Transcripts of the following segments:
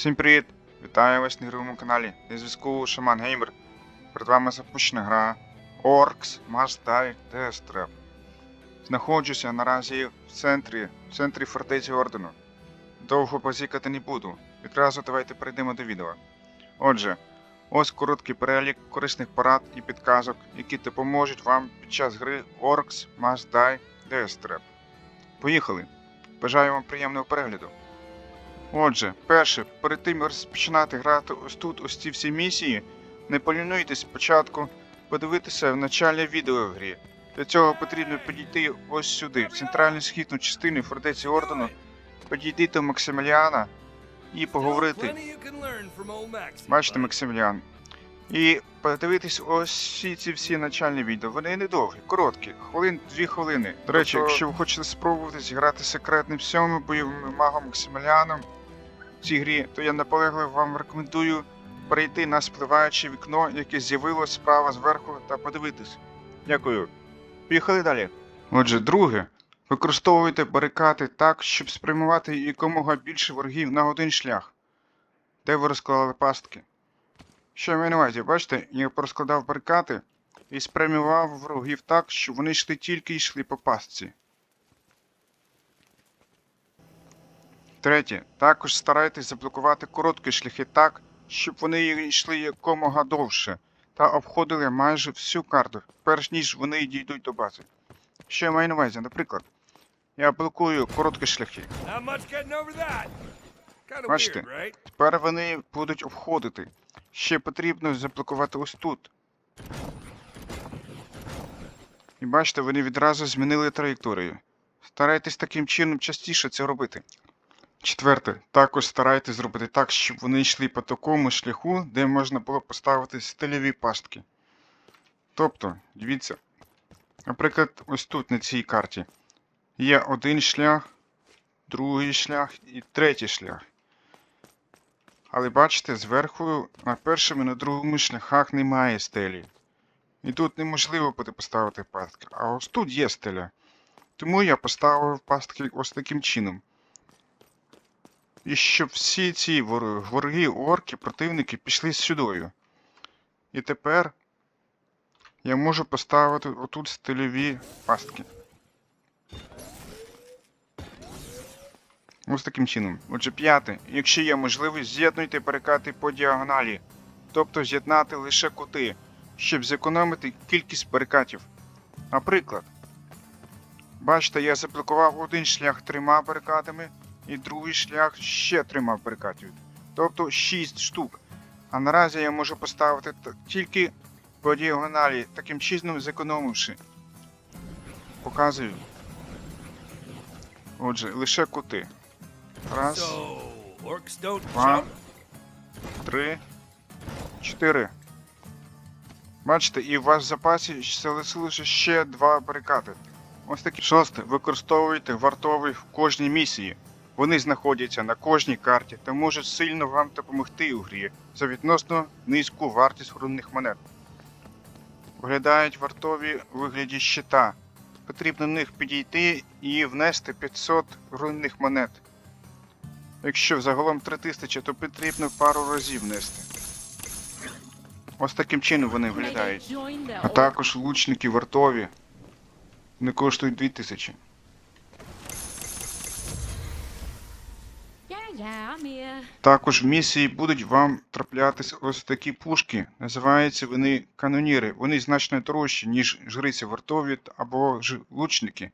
Всім привіт! Вітаю вас на ігровому каналі. На зв'язку Шаман Геймер. Перед вами запущена гра Orcs Must Die Death Trap. Знаходжуся наразі в центрі, в центрі фортеці Ордену. Довго базікати не буду. Відразу давайте перейдемо до відео. Отже, ось короткий перелік корисних порад і підказок, які допоможуть вам під час гри Orcs Must Die Death Trap. Поїхали! Бажаю вам приємного перегляду! Отже, перше, перед тим як розпочинати грати ось тут, ось ці всі місії, не полінуйтесь спочатку подивитися в начальне відео в грі. Для цього потрібно підійти ось сюди, в центральну східну частину фортеці Ордену, підійти до Максиміліана і поговорити. Бачите, Максиміліан. І подивитись ось всі ці всі начальні відео. Вони недовгі, короткі, хвилин, дві хвилини. До речі, Тобто- якщо ви хочете спробувати зіграти секретним сьомим бойовим магом Максиміліаном в цій грі, то я наполегливо вам рекомендую перейти на спливаюче вікно, яке з'явилось справа зверху, та подивитись. Дякую. Поїхали далі. Отже, друге. Використовуйте барикади так, щоб спрямувати якомога більше ворогів на один шлях, де ви розклали пастки. Що я маю на увазі, бачите, я порозкладав барикади і спрямував ворогів так, щоб вони йшли тільки йшли по пастці. Третє. Також старайтесь заблокувати короткі шляхи так, щоб вони йшли якомога довше та обходили майже всю карту, перш ніж вони дійдуть до бази. Що я маю на увазі, наприклад, я блокую короткі шляхи. Бачите? Тепер вони будуть обходити. Ще потрібно заблокувати ось тут. І бачите, вони відразу змінили траєкторію. Старайтесь таким чином частіше це робити. Четверте, також старайтесь зробити так, щоб вони йшли по такому шляху, де можна було поставити стильові пастки. Тобто, дивіться, наприклад, ось тут на цій карті є один шлях, другий шлях і третій шлях. Але бачите, зверху на першому і на другому шляхах немає стелі. І тут неможливо буде поставити пастки. А ось тут є стеля. Тому я поставив пастки ось таким чином. І щоб всі ці вороги, орки, противники пішли сюдою. І тепер я можу поставити отут стильові пастки. Ось таким чином. Отже, п'яте. Якщо є можливість, з'єднуйте перекати по діагоналі, тобто з'єднати лише кути, щоб зекономити кількість перекатів. Наприклад, бачите, я заблокував один шлях трьома перекатами і другий шлях ще трьома перекатів. Тобто 6 штук. А наразі я можу поставити тільки по діагоналі, таким чином зекономивши. Показую. Отже, лише кути. Раз, Два. три, чотири. Бачите, і у вас в запасі залишилося ще два барикади. Ось такі. Шосте. Використовуйте вартовий в кожній місії. Вони знаходяться на кожній карті та можуть сильно вам допомогти у грі за відносно низьку вартість рунних монет. Виглядають вартові у вигляді щита. Потрібно в них підійти і внести 500 рунних монет. Якщо загалом 3000, то потрібно пару разів внести. Ось таким чином вони виглядають. А також лучники вартові. Вони коштують 2000. Також в місії будуть вам траплятися ось такі пушки. Називаються вони каноніри. Вони значно дорожчі, ніж жриці вартові або ж лучники.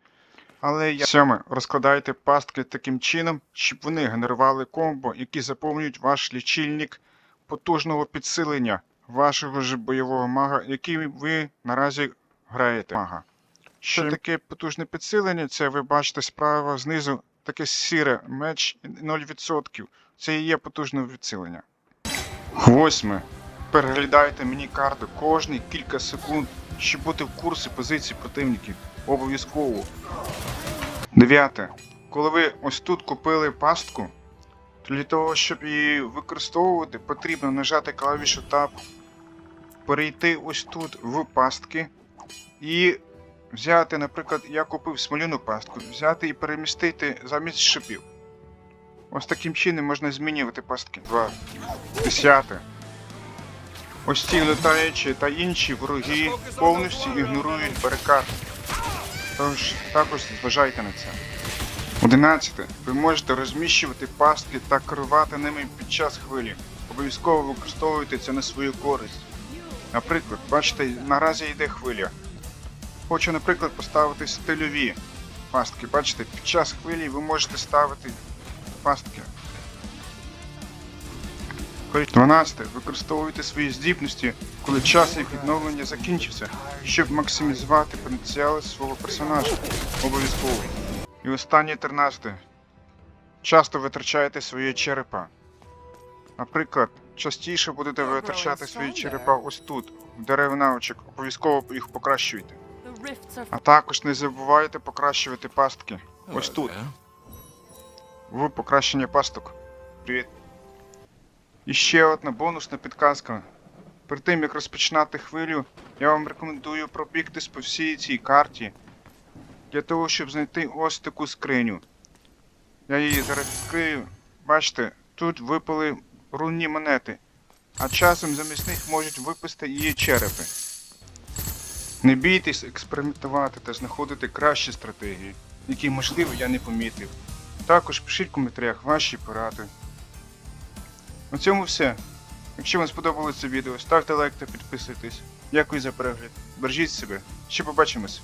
Але я... Сьоме. Розкладайте пастки таким чином, щоб вони генерували комбо, які заповнюють ваш лічильник потужного підсилення вашого ж бойового мага, який ви наразі граєте. Мага. Що таке потужне підсилення? Це ви бачите справа знизу таке сіре меч 0%. Це і є потужне підсилення. Восьме. Переглядайте мені карту кожні кілька секунд, щоб бути в курсі позицій противників. Обов'язково. Дев'яте. Коли ви ось тут купили пастку, то для того, щоб її використовувати, потрібно нажати клавішу Tab, перейти ось тут в пастки і взяти, наприклад, я купив смоляну пастку, взяти і перемістити замість шипів. Ось таким чином можна змінювати пастки. Два. Десяте. Ось ці летаючі та інші вороги повністю ігнорують барикад. Тож також зважайте на це. Одинадцяте. Ви можете розміщувати пастки та керувати ними під час хвилі. Обов'язково використовуйте це на свою користь. Наприклад, бачите, наразі йде хвиля. Хочу, наприклад, поставити стильові пастки. Бачите, під час хвилі ви можете ставити пастки. 12. Використовуйте свої здібності, коли час їх відновлення закінчився, щоб максимізувати потенціал свого персонажа. Обов'язково. І останнє 13. Часто витрачаєте свої черепа. Наприклад, частіше будете витрачати свої черепа ось тут, в деревнавчик. Обов'язково їх покращуйте. А також не забувайте покращувати пастки. Ось тут. В покращення пасток. Привіт. І ще одна бонусна підказка. Перед тим як розпочинати хвилю, я вам рекомендую пробігтись по всій цій карті для того, щоб знайти ось таку скриню. Я її зараз відкрию. Бачите, тут випали рунні монети, а часом замість них можуть випасти її черепи. Не бійтесь експериментувати та знаходити кращі стратегії, які, можливо, я не помітив. Також пишіть в коментарях ваші поради. На цьому все. Якщо вам сподобалося це відео, ставте лайк та підписуйтесь. Дякую за перегляд. Бережіть себе. Ще побачимось.